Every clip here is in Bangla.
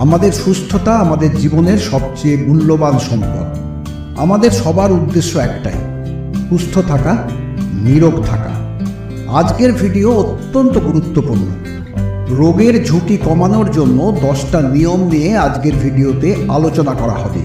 আমাদের সুস্থতা আমাদের জীবনের সবচেয়ে মূল্যবান সম্পদ। আমাদের সবার উদ্দেশ্য একটাই, সুস্থ থাকা, নিরোগ থাকা। আজকের ভিডিও অত্যন্ত গুরুত্বপূর্ণ। রোগের ঝুঁকি কমানোর জন্য দশটা নিয়ম নিয়ে আজকের ভিডিওতে আলোচনা করা হবে।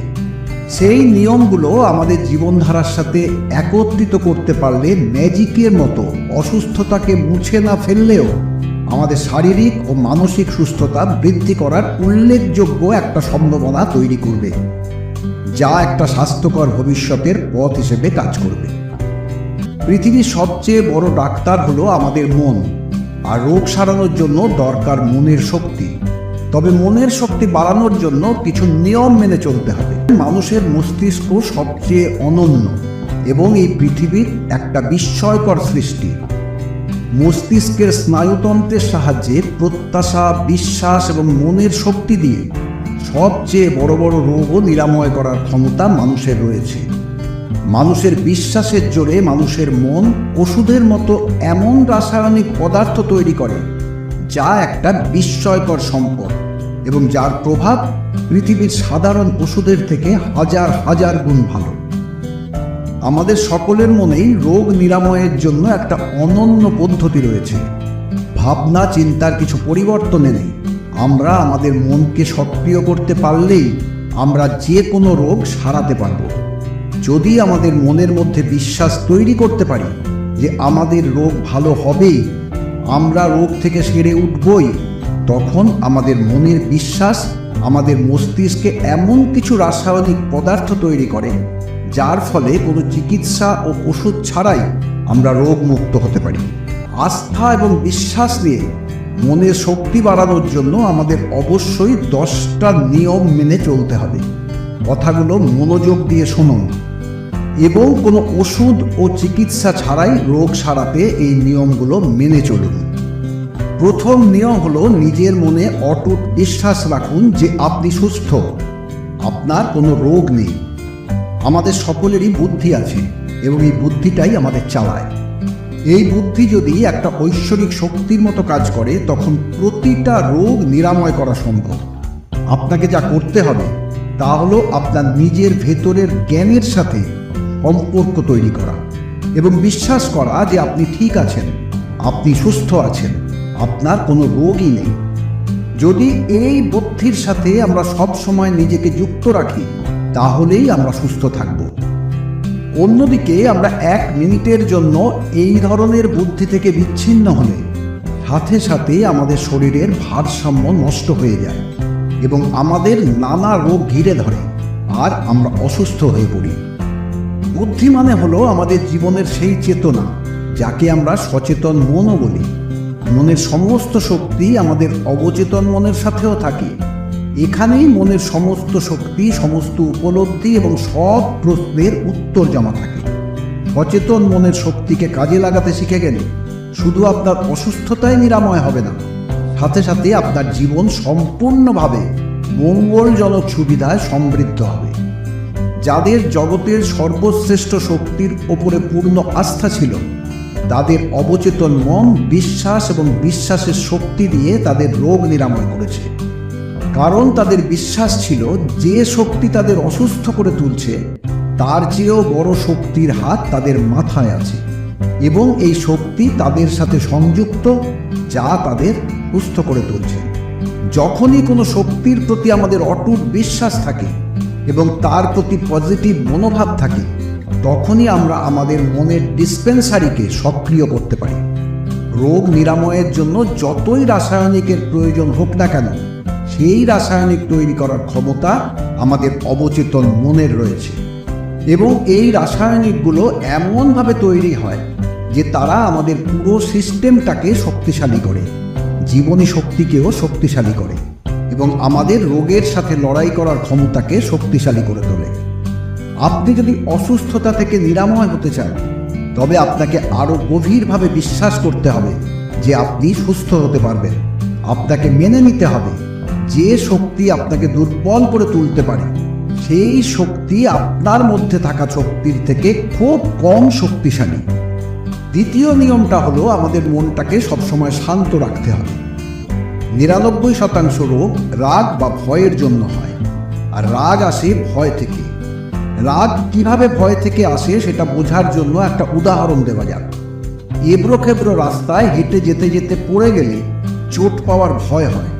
সেই নিয়মগুলো আমাদের জীবনধারার সাথে একত্রিত করতে পারলে ম্যাজিকের মতো অসুস্থতাকে মুছে না ফেললেও আমাদের শারীরিক ও মানসিক সুস্থতা বৃদ্ধি করার উল্লেখযোগ্য একটা সম্ভাবনা তৈরি করবে, যা একটা স্বাস্থ্যকর ভবিষ্যতের পথ হিসেবে কাজ করবে। পৃথিবীর সবচেয়ে বড় ডাক্তার হলো আমাদের মন, আর রোগ সারানোর জন্য দরকার মনের শক্তি। তবে মনের শক্তি বাড়ানোর জন্য কিছু নিয়ম মেনে চলতে হবে। মানুষের মস্তিষ্ক সবচেয়ে অনন্য, এবং এই পৃথিবীর একটা বিস্ময়কর সৃষ্টি। মস্তিষ্কের স্নায়ুতন্ত্রের সাহায্যে প্রত্যাশা, বিশ্বাস এবং মনের শক্তি দিয়ে সবচেয়ে বড় বড় রোগও নিরাময় করার ক্ষমতা মানুষের রয়েছে। মানুষের বিশ্বাসের জোরে মানুষের মন ওষুধের মতো এমন রাসায়নিক পদার্থ তৈরি করে, যা একটা বিস্ময়কর সম্পদ এবং যার প্রভাব পৃথিবীর সাধারণ ওষুধের থেকে হাজার হাজার গুণ ভালো। আমাদের সকলের মনেই রোগ নিরাময়ের জন্য একটা অনন্য পদ্ধতি রয়েছে। ভাবনা, চিন্তার কিছু পরিবর্তন এনে আমরা আমাদের মনকে সক্রিয় করতে পারলেই আমরা যে কোনো রোগ সারাতে পারব। যদি আমাদের মনের মধ্যে বিশ্বাস তৈরি করতে পারি যে আমাদের রোগ ভালো হবেই, আমরা রোগ থেকে সেরে উঠবই, তখন আমাদের মনের বিশ্বাস, আমাদের মস্তিষ্কে এমন কিছু রাসায়নিক পদার্থ তৈরি করে যার ফলে কোনো চিকিৎসা ও ওষুধ ছাড়াই আমরা রোগ মুক্ত হতে পারি। আস্থা এবং বিশ্বাস নিয়ে মনের শক্তি বাড়ানোর জন্য আমাদের অবশ্যই দশটা নিয়ম মেনে চলতে হবে। কথাগুলো মনোযোগ দিয়ে শুনুন। এবং কোনো ওষুধ ও চিকিৎসা ছাড়াই রোগ সারাতে এই নিয়মগুলো মেনে চলুন। প্রথম নিয়ম হলো নিজের মনে অটুট বিশ্বাস রাখুন যে আপনি সুস্থ। আপনার কোনো রোগ নেই। আমাদের সকলেরই বুদ্ধি আছে এবং এই বুদ্ধিটাই আমাদের চালায়। এই বুদ্ধি যদি একটা ঐশ্বরিক শক্তির মতো কাজ করে, তখন প্রতিটা রোগ নিরাময় করা সম্ভব। আপনাকে যা করতে হবে, তা হলো আপনার নিজের ভেতরের জ্ঞানের সাথে সম্পর্ক তৈরি করা এবং বিশ্বাস করা যে আপনি ঠিক আছেন, আপনি সুস্থ আছেন, আপনার কোনো রোগই নেই। যদি এই বুদ্ধির সাথে আমরা সব সময় নিজেকে যুক্ত রাখি তাহলেই আমরা সুস্থ থাকব। অন্যদিকে আমরা এক মিনিটের জন্য এই ধরনের বুদ্ধি থেকে বিচ্ছিন্ন হলে সাথে সাথে আমাদের শরীরের ভারসাম্য নষ্ট হয়ে যায় এবং আমাদের নানা রোগ ঘিরে ধরে আর আমরা অসুস্থ হয়ে পড়ি। বুদ্ধি মানে হলো আমাদের জীবনের সেই চেতনা যাকে আমরা সচেতন মনও বলি। মনের সমস্ত শক্তি আমাদের অবচেতন মনের সাথেও থাকে। এখানেই মনের সমস্ত শক্তি, সমস্ত উপলব্ধি এবং সব প্রশ্নের উত্তর জমা থাকে। সচেতন মনের শক্তিকে কাজে লাগাতে শিখে গেলে শুধু আপনার অসুস্থতায় নিরাময় হবে না, সাথে সাথে আপনার জীবন সম্পূর্ণভাবে মঙ্গলজনক সুবিধায় সমৃদ্ধ হবে। যাদের জগতের সর্বশ্রেষ্ঠ শক্তির ওপরে পূর্ণ আস্থা ছিল, তাদের অবচেতন মন, বিশ্বাস এবং বিশ্বাসের শক্তি দিয়ে তাদের রোগ নিরাময় করেছে। কারণ তাদের বিশ্বাস ছিল যে শক্তি তাদের অসুস্থ করে তুলছে, তার চেয়েও বড় শক্তির হাত তাদের মাথায় আছে এবং এই শক্তি তাদের সাথে সংযুক্ত যা তাদের সুস্থ করে তুলছে। যখনই কোনো শক্তির প্রতি আমাদের অটুট বিশ্বাস থাকে এবং তার প্রতি পজিটিভ মনোভাব থাকে, তখনই আমরা আমাদের মনের ডিসপেন্সারিকে সক্রিয় করতে পারি। রোগ নিরাময়ের জন্য যতই রাসায়নিকের প্রয়োজন হোক না কেন সেই রাসায়নিক তৈরি করার ক্ষমতা আমাদের অবচেতন মনের রয়েছে। এবং এই রাসায়নিকগুলো এমনভাবে তৈরি হয় যে তারা আমাদের পুরো সিস্টেমটাকে শক্তিশালী করে, জীবনী শক্তিকেও শক্তিশালী করে এবং আমাদের রোগের সাথে লড়াই করার ক্ষমতাকে শক্তিশালী করে তোলে। আপনি যদি অসুস্থতা থেকে নিরাময় হতে চান, তবে আপনাকে আরও গভীরভাবে বিশ্বাস করতে হবে যে আপনি সুস্থ হতে পারবেন। আপনাকে মেনে নিতে হবে যে শক্তি আপনাকে দুর্বল করে তুলতে পারে, সেই শক্তি আপনার মধ্যে থাকা শক্তির থেকে খুব কম শক্তিশালী। দ্বিতীয় নিয়মটা হলো আমাদের মনটাকে সবসময় শান্ত রাখতে হবে। নিরানব্বই শতাংশ রোগ রাগ বা ভয়ের জন্য হয়, আর রাগ আসে ভয় থেকে। রাগ কীভাবে ভয় থেকে আসে সেটা বোঝার জন্য একটা উদাহরণ দেওয়া যাক। এবড়ো খেবড়ো রাস্তায় হেঁটে যেতে যেতে পড়ে গেলে চোট পাওয়ার ভয় হয়।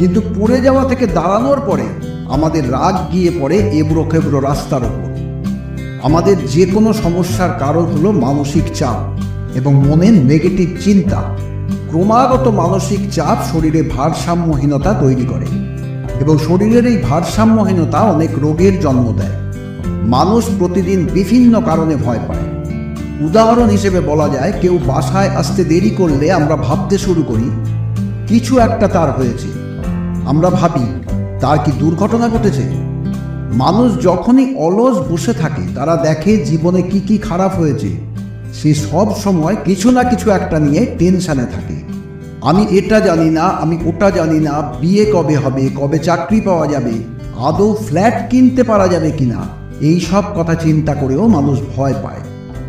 কিন্তু পড়ে যাওয়া থেকে দাঁড়ানোর পরে আমাদের রাগ গিয়ে পড়ে এবড়ো খেবড়ো রাস্তার ওপর আমাদের যে কোনো সমস্যার কারণ হলো মানসিক চাপ এবং মনের নেগেটিভ চিন্তা। ক্রমাগত মানসিক চাপ শরীরে ভারসাম্যহীনতা তৈরি করে এবং শরীরের এই ভারসাম্যহীনতা অনেক রোগের জন্ম দেয়। মানুষ প্রতিদিন বিভিন্ন কারণে ভয় পায়। উদাহরণ হিসেবে বলা যায়, কেউ বাসায় আসতে দেরি করলে আমরা ভাবতে শুরু করি, কিছু একটা তার হয়েছে। আমরা ভাবি, তার কি দুর্ঘটনা ঘটেছে? মানুষ যখনই অলস বসে থাকে, তারা দেখে জীবনে কি কি খারাপ হয়েছে। সে সব সময় কিছু না কিছু একটা নিয়ে টেনশানে থাকে। আমি এটা জানি না, আমি ওটা জানি না, বিয়ে কবে হবে, কবে চাকরি পাওয়া যাবে, আদৌ ফ্ল্যাট কিনতে পারা যাবে কিনা? এই সব কথা চিন্তা করেও মানুষ ভয় পায়।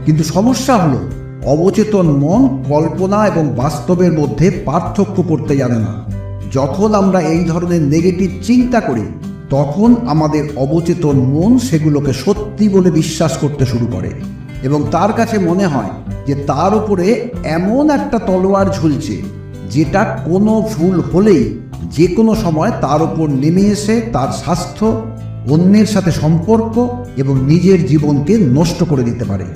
কিন্তু সমস্যা হলো, অবচেতন মন কল্পনা এবং বাস্তবের মধ্যে পার্থক্য করতে জানে না। যখন আমরা এই ধরনের নেগেটিভ চিন্তা করি, তখন আমাদের অবচেতন মন সেগুলোকে সত্যি বলে বিশ্বাস করতে শুরু করে। এবং তার কাছে মনে হয় যে তার উপরে এমন একটা তলোয়ার ঝুলছে, যেটা কোনো ভুল হলেই যে কোনো সময় তার উপর নেমে এসে তার স্বাস্থ্য, অন্যের সাথে সম্পর্ক এবং নিজের জীবনকে নষ্ট করে দিতে পারে।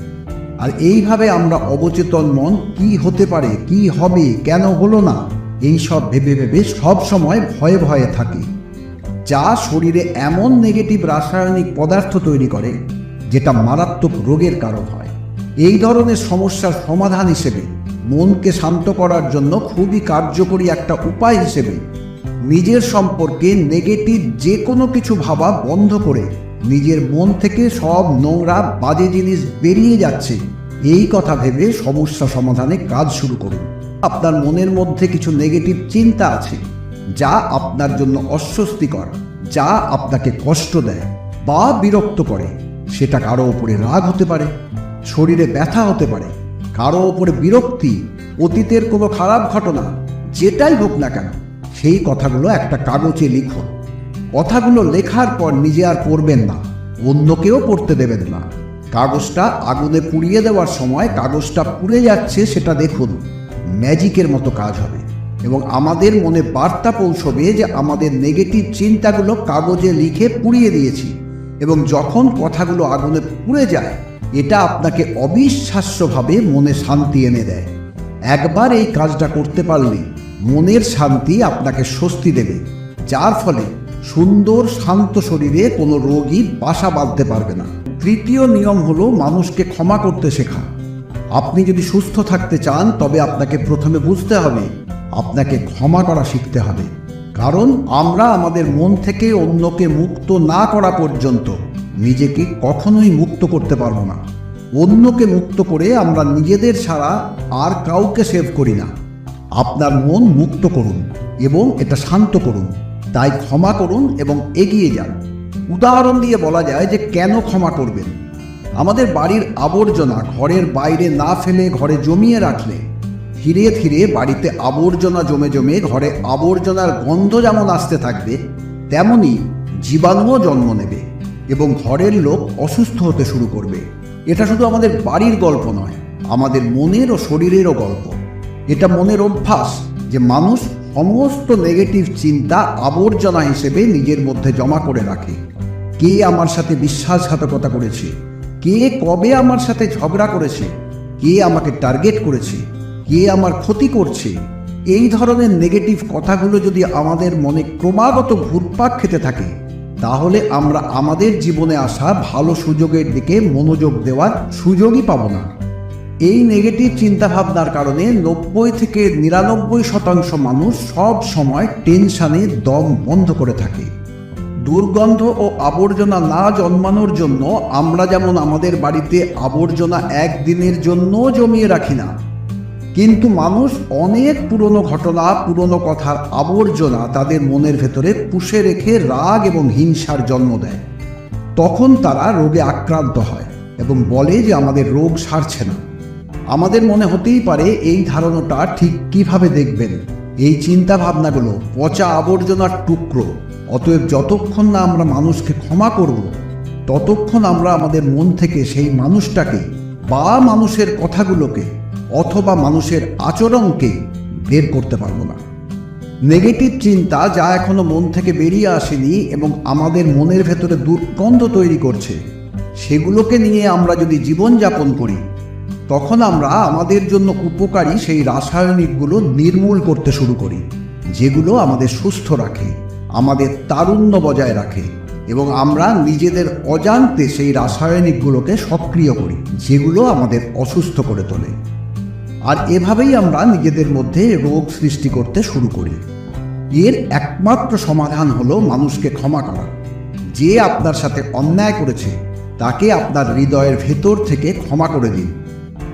আর এইভাবে আমরা অবচেতন মন কি হতে পারে, কি হবে, কেন হলো না এই সব ভেবে ভেবে সব সময় ভয়ে ভয়ে থাকি। যা শরীরে এমন নেগেটিভ রাসায়নিক পদার্থ তৈরি করে, যেটা মারাত্মক রোগের কারণ হয়। এই ধরনের সমস্যার সমাধান হিসেবে মনকে শান্ত করার জন্য খুবই কার্যকরী একটা উপায় হিসেবে নিজের সম্পর্কে নেগেটিভ যে কোনো কিছু ভাবা বন্ধ করে নিজের মন থেকে সব নোংরা, বাজে জিনিস বেরিয়ে যাচ্ছে। এই কথা ভেবে সমস্যা সমাধানে কাজ শুরু করুন। আপনার মনের মধ্যে কিছু নেগেটিভ চিন্তা আছে, যা আপনার জন্য অস্বস্তিকর, যা আপনাকে কষ্ট দেয় বা বিরক্ত করে, সেটা কারও ওপরে রাগ হতে পারে, শরীরে ব্যথা হতে পারে, কারও ওপরে বিরক্তি, অতীতের কোনো খারাপ ঘটনা, যেটাই হোক না কেন, সেই কথাগুলো একটা কাগজে লিখুন। কথাগুলো লেখার পর নিজে আর পড়বেন না, অন্যকেও পড়তে দেবেন না। কাগজটা আগুনে পুড়িয়ে দেওয়ার সময় কাগজটা পুড়ে যাচ্ছে, সেটা দেখুন। ম্যাজিকের মতো কাজ হবে এবং আমাদের মনে বার্তা পৌঁছবে যে আমাদের নেগেটিভ চিন্তাগুলো কাগজে লিখে পুড়িয়ে দিয়েছি এবং যখন কথাগুলো আগুনে পুড়ে যায়, এটা আপনাকে অবিশ্বাস্যভাবে মনে শান্তি এনে দেয়। একবার এই কাজটা করতে পারলে মনের শান্তি আপনাকে স্বস্তি দেবে, যার ফলে সুন্দর, শান্ত শরীরে কোনো রোগী বাসা বাঁধতে পারবে না। তৃতীয় নিয়ম হলো মানুষকে ক্ষমা করতে শেখা। আপনি যদি সুস্থ থাকতে চান, তবে আপনাকে প্রথমে বুঝতে হবে, আপনাকে ক্ষমা করা শিখতে হবে। কারণ আমরা আমাদের মন থেকে অন্যকে মুক্ত না করা পর্যন্ত নিজেকে কখনোই মুক্ত করতে পারব না। অন্যকে মুক্ত করে আমরা নিজেদের ছাড়া আর কাউকে সেভ করি না। আপনার মন মুক্ত করুন এবং এটা শান্ত করুন। তাই ক্ষমা করুন এবং এগিয়ে যান। উদাহরণ দিয়ে বলা যায় যে, কেন ক্ষমা করবেন? আমাদের বাড়ির আবর্জনা ঘরের বাইরে না ফেলে ঘরে জমিয়ে রাখলে, ধীরে ধীরে বাড়িতে আবর্জনা জমে জমে ঘরে আবর্জনার গন্ধ যেমন আসতে থাকবে, তেমনি জীবাণুও জন্ম নেবে এবং ঘরের লোক অসুস্থ হতে শুরু করবে। এটা শুধু আমাদের বাড়ির গল্প নয়, আমাদের মনের ও শরীরেরও গল্প। এটা মনের অভ্যাস যে মানুষ সমস্ত নেগেটিভ চিন্তা আবর্জনা হিসেবে নিজের মধ্যে জমা করে রাখে। কে আমার সাথে বিশ্বাসঘাতকতা করেছে? কে কবে আমার সাথে ঝগড়া করেছে? কে আমাকে টার্গেট করেছে? কে আমার ক্ষতি করছে? এই ধরনের নেগেটিভ কথাগুলো যদি আমাদের মনে ক্রমাগত ঘুরপাক খেতে থাকে, তাহলে আমরা আমাদের জীবনে আসা ভালো সুযোগের দিকে মনোযোগ দেওয়ার সুযোগই পাবো না। এই নেগেটিভ চিন্তাভাবনার কারণে নব্বই থেকে নিরানব্বই শতাংশ মানুষ সব সময় টেনশানে দম বন্ধ করে থাকে। দুর্গন্ধ ও আবর্জনা না জন্মানোর জন্য আমরা যেমন আমাদের বাড়িতে আবর্জনা একদিনের জন্য জমিয়ে রাখি না, কিন্তু মানুষ অনেক পুরনো ঘটনা, পুরনো কথার আবর্জনা তাদের মনের ভেতরে পুষে রেখে রাগ এবং হিংসার জন্ম দেয়। তখন তারা রোগে আক্রান্ত হয় এবং বলে যে আমাদের রোগ সারছে না। আমাদের মনে হতেই পারে এই ধারণাটা ঠিক কীভাবে দেখবেন? এই চিন্তা ভাবনাগুলো পচা আবর্জনার টুকরো। অতএব যতক্ষণ না আমরা মানুষকে ক্ষমা করব, ততক্ষণ আমরা আমাদের মন থেকে সেই মানুষটাকে বা মানুষের কথাগুলোকে অথবা মানুষের আচরণকে বের করতে পারব না। নেগেটিভ চিন্তা যা এখনও মন থেকে বেরিয়ে আসেনি এবং আমাদের মনের ভেতরে দুর্গন্ধ তৈরি করছে, সেগুলোকে নিয়ে আমরা যদি জীবনযাপন করি, তখন আমরা আমাদের জন্য উপকারী সেই রাসায়নিকগুলো নির্মূল করতে শুরু করি, যেগুলো আমাদের সুস্থ রাখে। আমাদের তারুণ্য বজায় রাখে এবং আমরা নিজেদের অজান্তে সেই রাসায়নিকগুলোকে সক্রিয় করি, যেগুলো আমাদের অসুস্থ করে তোলে। আর এভাবেই আমরা নিজেদের মধ্যে রোগ সৃষ্টি করতে শুরু করি। এর একমাত্র সমাধান হলো মানুষকে ক্ষমা করা। যে আপনার সাথে অন্যায় করেছে, তাকে আপনার হৃদয়ের ভেতর থেকে ক্ষমা করে দিন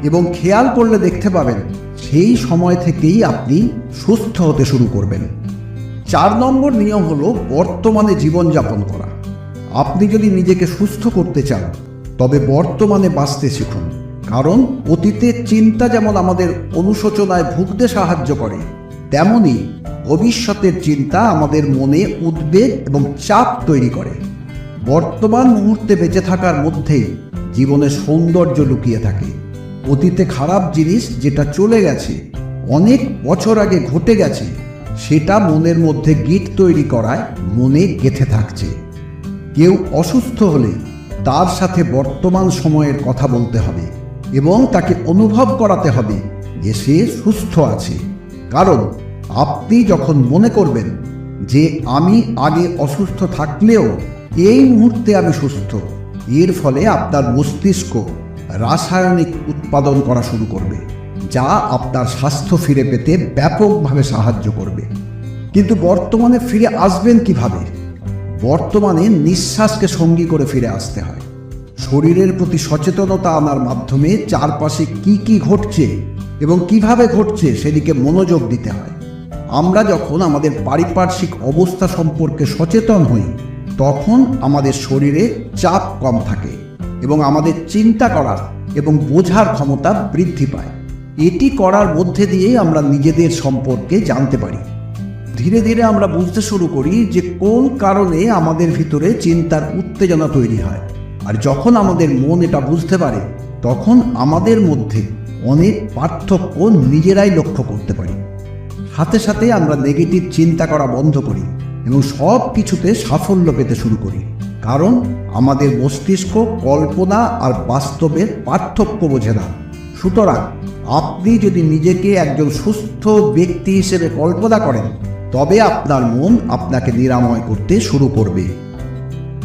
এবং খেয়াল করলে দেখতে পাবেন, সেই সময় থেকেই আপনি সুস্থ হতে শুরু করবেন। চার নম্বর নিয়ম হলো বর্তমানে জীবনযাপন করা। আপনি যদি নিজেকে সুস্থ করতে চান, তবে বর্তমানে বাঁচতে শিখুন। কারণ অতীতের চিন্তা যেমন আমাদের অনুশোচনায় ভুগতে সাহায্য করে, তেমনি ভবিষ্যতের চিন্তা আমাদের মনে উদ্বেগ এবং চাপ তৈরি করে। বর্তমান মুহূর্তে বেঁচে থাকার মধ্যেই জীবনের সৌন্দর্য লুকিয়ে থাকে। অতীতে খারাপ জিনিস যেটা চলে গেছে, অনেক বছর আগে ঘটে গেছে সেটা মনের মধ্যে গিট তৈরি করায় মনে গেথে থাকছে। কেউ অসুস্থ হলে তার সাথে বর্তমান সময়ের কথা বলতে হবে এবং তাকে অনুভব করাতে হবে যে সে সুস্থ আছে। কারণ আপনি যখন মনে করবেন যে আমি আগে অসুস্থ থাকলেও এই মুহূর্তে আমি সুস্থ, এর ফলে আপনার মস্তিষ্ক রাসায়নিক উৎপাদন করা শুরু করবে। যা আপনার স্বাস্থ্য ফিরে পেতে ব্যাপকভাবে সাহায্য করবে। কিন্তু বর্তমানে ফিরে আসবেন কীভাবে? বর্তমানে নিঃশ্বাসকে সঙ্গী করে ফিরে আসতে হয়। শরীরের প্রতি সচেতনতা আনার মাধ্যমে চারপাশে কি কি ঘটছে এবং কীভাবে ঘটছে সেদিকে মনোযোগ দিতে হয়। আমরা যখন আমাদের পারিপার্শ্বিক অবস্থা সম্পর্কে সচেতন হই, তখন আমাদের শরীরে চাপ কম থাকে এবং আমাদের চিন্তা করার এবং বোঝার ক্ষমতা বৃদ্ধি পায়। এটি করার মধ্যে দিয়ে আমরা নিজেদের সম্পর্কে জানতে পারি। ধীরে ধীরে আমরা বুঝতে শুরু করি যে কোন কারণে আমাদের ভিতরে চিন্তার উত্তেজনা তৈরি হয়। আর যখন আমাদের মন এটা বুঝতে পারে, তখন আমাদের মধ্যে অনেক পার্থক্য নিজেরাই লক্ষ্য করতে পারি। সাথে সাথে আমরা নেগেটিভ চিন্তা করা বন্ধ করি এবং সব কিছুতে সাফল্য পেতে শুরু করি। কারণ আমাদের মস্তিষ্ক কল্পনা আর বাস্তবের পার্থক্য বোঝে না। সুতরাং আপনি যদি নিজেকে একজন সুস্থ ব্যক্তি হিসেবে কল্পনা করেন, তবে আপনার মন আপনাকে নিরাময় করতে শুরু করবে।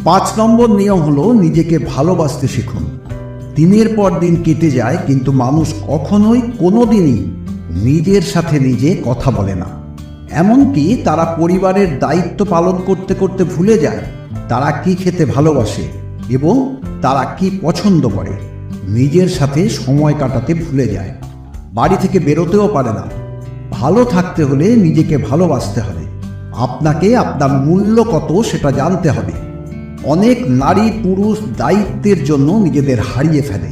পাঁচ নম্বর নিয়ম হলো নিজেকে ভালোবাসতে শিখুন। দিনের পর দিন কেটে যায়, কিন্তু মানুষ কখনোই কোনো দিনই নিজের সাথে নিজে কথা বলে না। এমনকি তারা পরিবারের দায়িত্ব পালন করতে করতে ভুলে যায়, তারা কি খেতে ভালোবাসে এবং তারা কি পছন্দ করে। নিজের সাথে সময় কাটাতে ভুলে যায়। বাড়ি থেকে বেরোতেও পারে না। ভালো থাকতে হলে নিজেকে ভালোবাসতে হবে। আপনাকে আপনার মূল্য কত সেটা জানতে হবে। অনেক নারী পুরুষ দায়িত্বের জন্য নিজেদের হারিয়ে ফেলে।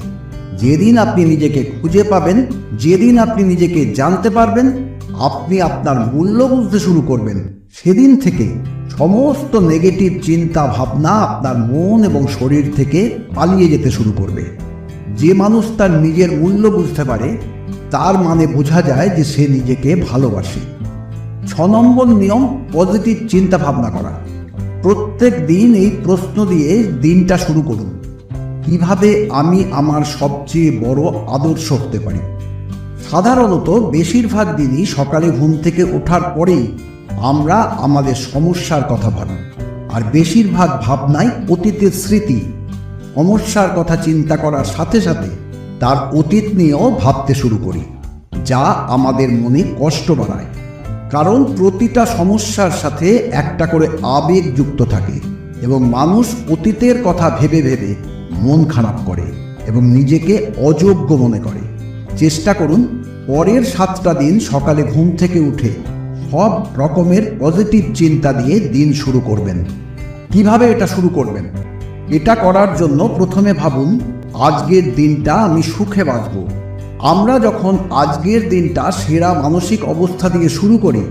যেদিন আপনি নিজেকে খুঁজে পাবেন, যেদিন আপনি নিজেকে জানতে পারবেন, আপনি আপনার মূল্য বুঝতে শুরু করবেন। সেদিন থেকে সমস্ত নেগেটিভ চিন্তা ভাবনা আপনার মন এবং শরীর থেকে পালিয়ে যেতে শুরু করবে। যে মানুষ তার নিজের মূল্য বুঝতে পারে তার মানে বোঝা যায় যে সে নিজেকে ভালোবাসে। ছ নম্বর নিয়ম পজিটিভ চিন্তা ভাবনা করা। প্রত্যেক দিন এই প্রশ্ন দিয়ে দিনটা শুরু করুন। কীভাবে আমি আমার সবচেয়ে বড় আদর্শ হতে পারি? সাধারণত বেশিরভাগ দিনই সকালে ঘুম থেকে ওঠার পরেই আমরা আমাদের সমস্যার কথা ভাবি। আর বেশিরভাগ ভাবনাই অতীতের স্মৃতি। সমস্যার কথা চিন্তা করার সাথে সাথে তার অতীত নিয়েও ভাবতে শুরু করি, যা আমাদের মনে কষ্ট বাড়ায়। কারণ প্রতিটা সমস্যার সাথে একটা করে আবেগ যুক্ত থাকে এবং মানুষ অতীতের কথা ভেবে ভেবে মন খারাপ করে এবং নিজেকে অযোগ্য মনে করে। চেষ্টা করুন পরের সাতটা দিন সকালে ঘুম থেকে উঠে সব রকমের পজিটিভ চিন্তা দিয়ে দিন শুরু করবেন। কীভাবে এটা শুরু করবেন? এটা করার জন্য প্রথমে ভাবুন আজকের দিনটা আমি সুখে বাঁচব। আমরা যখন আজকের দিনটা সেরা মানসিক অবস্থা দিয়ে শুরু করি,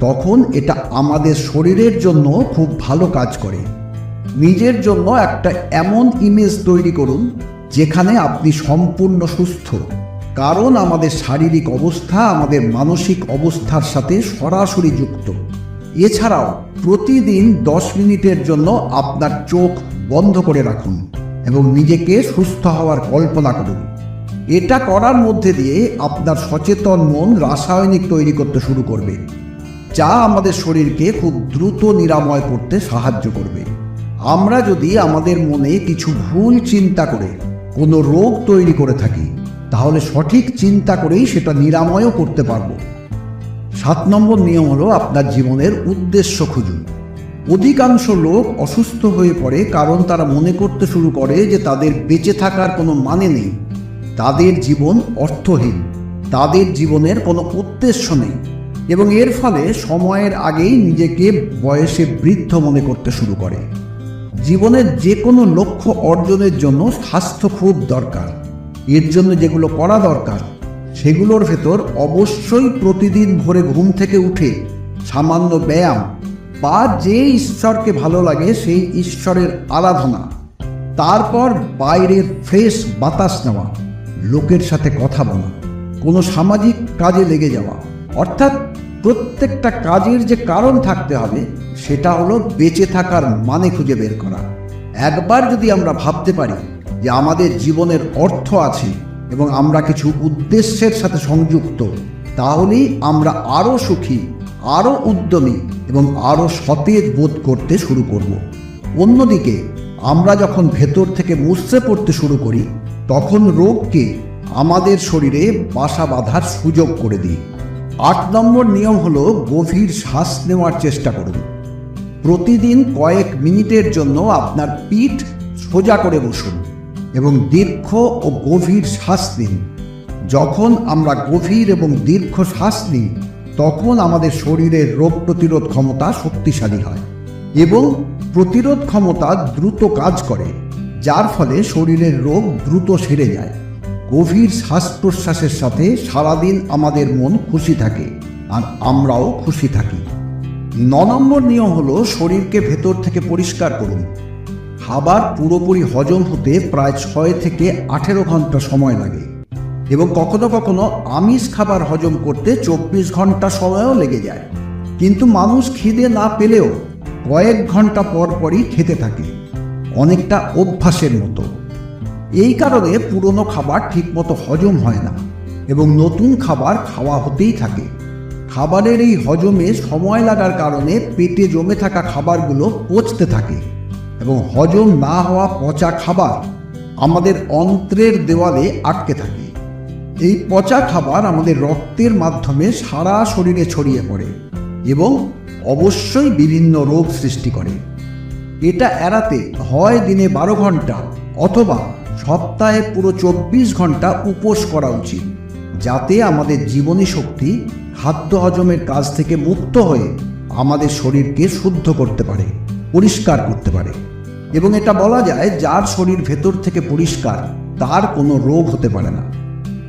তখন এটা আমাদের শরীরের জন্য খুব ভালো কাজ করে। নিজের জন্য একটা এমন ইমেজ তৈরি করুন, যেখানে আপনি সম্পূর্ণ সুস্থ। কারণ আমাদের শারীরিক অবস্থা আমাদের মানসিক অবস্থার সাথে সরাসরি যুক্ত। এছাড়াও প্রতিদিন দশ মিনিটের জন্য আপনার চোখ বন্ধ করে রাখুন। এবং নিজেকে সুস্থ হওয়ার কল্পনা করুন। এটা করার মধ্যে দিয়ে আপনার সচেতন মন রাসায়নিক তৈরি করতে শুরু করবে, যা আমাদের শরীরকে খুব দ্রুত নিরাময় করতে সাহায্য করবে। আমরা যদি আমাদের মনে কিছু ভুল চিন্তা করে, কোনো রোগ তৈরি করে থাকি, তাহলে সঠিক চিন্তা করেই সেটা নিরাময়ও করতে পারব। সাত নম্বর নিয়ম হলো আপনার জীবনের উদ্দেশ্য খুঁজুন। অধিকাংশ লোক অসুস্থ হয়ে পড়ে কারণ তারা মনে করতে শুরু করে যে তাদের বেঁচে থাকার কোনো মানে নেই। তাদের জীবন অর্থহীন। তাদের জীবনের কোনো উদ্দেশ্য নেই। এবং এর ফলে সময়ের আগেই নিজেকে বয়সে বৃদ্ধ মনে করতে শুরু করে। জীবনের যে কোনো লক্ষ্য অর্জনের জন্য স্বাস্থ্য খুব দরকার। এর জন্য যেগুলো করা দরকার, সেগুলোর ভেতর অবশ্যই প্রতিদিন ভোরে ঘুম থেকে উঠে সামান্য ব্যায়াম বা যে ঈশ্বরকে ভালো লাগে, সেই ঈশ্বরের আরাধনা। তারপর বাইরের ফ্রেশ বাতাস নেওয়া, লোকের সাথে কথা বলা, কোনো সামাজিক কাজে লেগে যাওয়া। অর্থাৎ প্রত্যেকটা কাজের যে কারণ থাকতে হবে, সেটা হলো বেঁচে থাকার মানে খুঁজে বের করা। একবার যদি আমরা ভাবতে পারি যে আমাদের জীবনের অর্থ আছে এবং আমরা কিছু উদ্দেশ্যের সাথে সংযুক্ত, তাহলেই আমরা আরও সুখী আরও উদ্যমী এবং আরও সতেজ বোধ করতে শুরু করব। অন্যদিকে, আমরা যখন ভেতর থেকে মুছড়ে পড়তে শুরু করি, তখন রোগকে আমাদের শরীরে বাসা বাঁধার সুযোগ করে দিই। আট নম্বর নিয়ম হলো গভীর শ্বাস নেওয়ার চেষ্টা করুন। প্রতিদিন কয়েক মিনিটের জন্য আপনার পিঠ সোজা করে বসুন এবং দীর্ঘ ও গভীর শ্বাস নিন। যখন আমরা গভীর এবং দীর্ঘ শ্বাস নিই তখন আমাদের শরীরের রোগ প্রতিরোধ ক্ষমতা শক্তিশালী হয় এবং প্রতিরোধ ক্ষমতা দ্রুত কাজ করে, যার ফলে শরীরের রোগ দ্রুত সেরে যায়। গভীর শ্বাস প্রশ্বাসের সাথে সারাদিন আমাদের মন খুশি থাকে আর আমরাও খুশি থাকি। ন নম্বর নিয়ম হলো শরীরকে ভেতর থেকে পরিষ্কার করুন। খাবার পুরোপুরি হজম হতে প্রায় ছয় থেকে আঠেরো ঘণ্টা সময় লাগে। এবং কখনো কখনো আমিষ খাবার হজম করতে চব্বিশ ঘণ্টা সময়ও লেগে যায়। কিন্তু মানুষ খিদে না পেলেও কয়েক ঘণ্টা পর পরই খেতে থাকে। অনেকটা অভ্যাসের মতো। এই কারণে পুরনো খাবার ঠিকমতো হজম হয় না এবং নতুন খাবার খাওয়া হতেই থাকে। খাবারের এই হজমে সময় লাগার কারণে পেটে জমে থাকা খাবারগুলো পচতে থাকে এবং হজম না হওয়া পচা খাবার আমাদের অন্ত্রের দেওয়ালে আটকে থাকে। এই পচা খাবার আমাদের রক্তের মাধ্যমে সারা শরীরে ছড়িয়ে পড়ে এবং অবশ্যই বিভিন্ন রোগ সৃষ্টি করে। এটা এড়াতে হয় দিনে বারো ঘণ্টা অথবা সপ্তাহে পুরো চব্বিশ ঘণ্টা উপোস করা উচিত, যাতে আমাদের জীবনী শক্তি খাদ্য হজমের কাজ থেকে মুক্ত হয়ে আমাদের শরীরকে শুদ্ধ করতে পারে, পরিষ্কার করতে পারে। এবং এটা বলা যায়, যার শরীর ভেতর থেকে পরিষ্কার, তার কোনো রোগ হতে পারে না।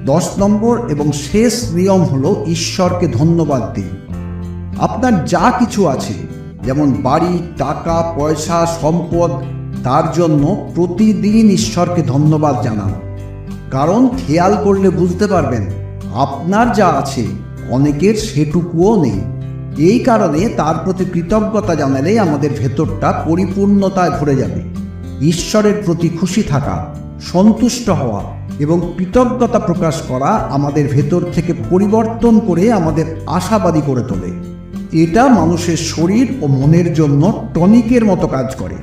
দশ নম্বর এবং শেষ নিয়ম হল ঈশ্বরকে ধন্যবাদ দিন। আপনার যা কিছু আছে, যেমন বাড়ি, টাকা, পয়সা, সম্পদ, তার জন্য প্রতিদিন ঈশ্বরকে ধন্যবাদ জানান। কারণ খেয়াল করলে বুঝতে পারবেন, আপনার যা আছে অনেকের সেটুকুও নেই। এই কারণে তার প্রতি কৃতজ্ঞতা জানালে আমাদের ভেতরটা পরিপূর্ণতায় ভরে যাবে। ঈশ্বরের প্রতি খুশি থাকা, সন্তুষ্ট হওয়া এবং কৃতজ্ঞতা প্রকাশ করা আমাদের ভেতর থেকে পরিবর্তন করে আমাদের আশাবাদী করে তোলে। এটা মানুষের শরীর ও মনের জন্য টনিকের মতো কাজ করে।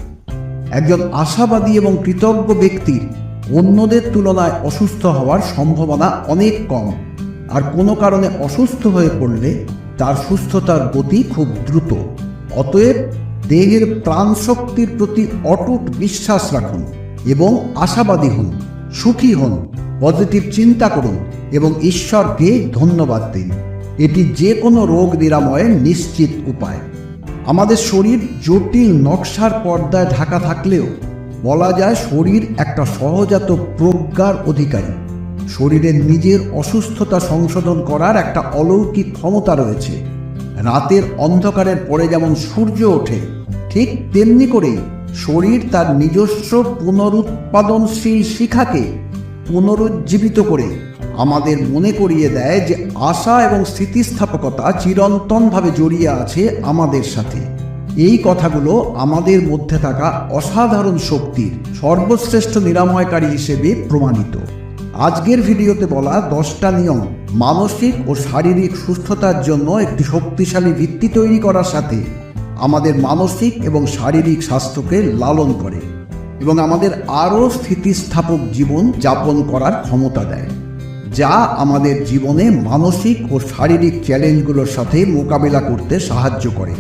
একজন আশাবাদী এবং কৃতজ্ঞ ব্যক্তির অন্যদের তুলনায় অসুস্থ হওয়ার সম্ভাবনা অনেক কম। আর কোনো কারণে অসুস্থ হয়ে পড়লে তার সুস্থতার গতি খুব দ্রুত। অতএব দেহের প্রাণশক্তির প্রতি অটুট বিশ্বাস রাখুন এবং আশাবাদী হন। সুখী হন, পজিটিভ চিন্তা করুন এবং ঈশ্বরকে ধন্যবাদ দিন। এটি যে কোনো রোগ নিরাময়ের নিশ্চিত উপায়। আমাদের শরীর জটিল নকশার পর্দায় ঢাকা থাকলেও বলা যায় শরীর একটা সহজাত প্রজ্ঞার অধিকারী। শরীরের নিজের অসুস্থতা সংশোধন করার একটা অলৌকিক ক্ষমতা রয়েছে। রাতের অন্ধকারের পরে যেমন সূর্য ওঠে, ঠিক তেমনি করেই শরীর তার নিজস্ব পুনরুৎপাদনশীল শিখাকে পুনরুজ্জীবিত করে। আমাদের মনে করিয়ে দেয় যে আশা এবং স্থিতিস্থাপকতা চিরন্তনভাবে জড়িয়ে আছে আমাদের সাথে। এই কথাগুলো আমাদের মধ্যে থাকা অসাধারণ শক্তির সর্বশ্রেষ্ঠ নিরাময়কারী হিসেবে প্রমাণিত। আজকের ভিডিওতে বলা দশটা নিয়ম মানসিক ও শারীরিক সুস্থতার জন্য একটি শক্তিশালী ভিত্তি তৈরি করার সাথে আমাদের মানসিক এবং শারীরিক স্বাস্থ্যকে লালন করে এবং আমাদের আরও স্থিতিস্থাপক জীবন যাপন করার ক্ষমতা দেয়, যা আমাদের জীবনে মানসিক ও শারীরিক চ্যালেঞ্জগুলোর সাথে মোকাবেলা করতে সাহায্য করে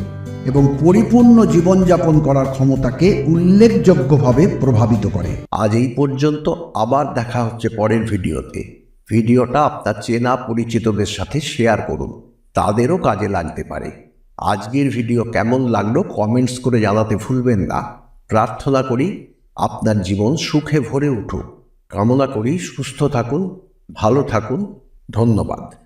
এবং পরিপূর্ণ জীবনযাপন করার ক্ষমতাকে উল্লেখযোগ্যভাবে প্রভাবিত করে। আজ এই পর্যন্ত আবার দেখা হচ্ছে পরের ভিডিওতে। ভিডিওটা আপনার চেনা পরিচিতদের সাথে শেয়ার করুন, তাদেরও কাজে লাগতে পারে। আজকের ভিডিও কেমন লাগল কমেন্টস করে জানাতে ভুলবেন না। প্রার্থনা করি আপনার জীবন সুখে ভরে উঠুক। কামনা করি সুস্থ থাকুন, ভালো থাকুন, ধন্যবাদ।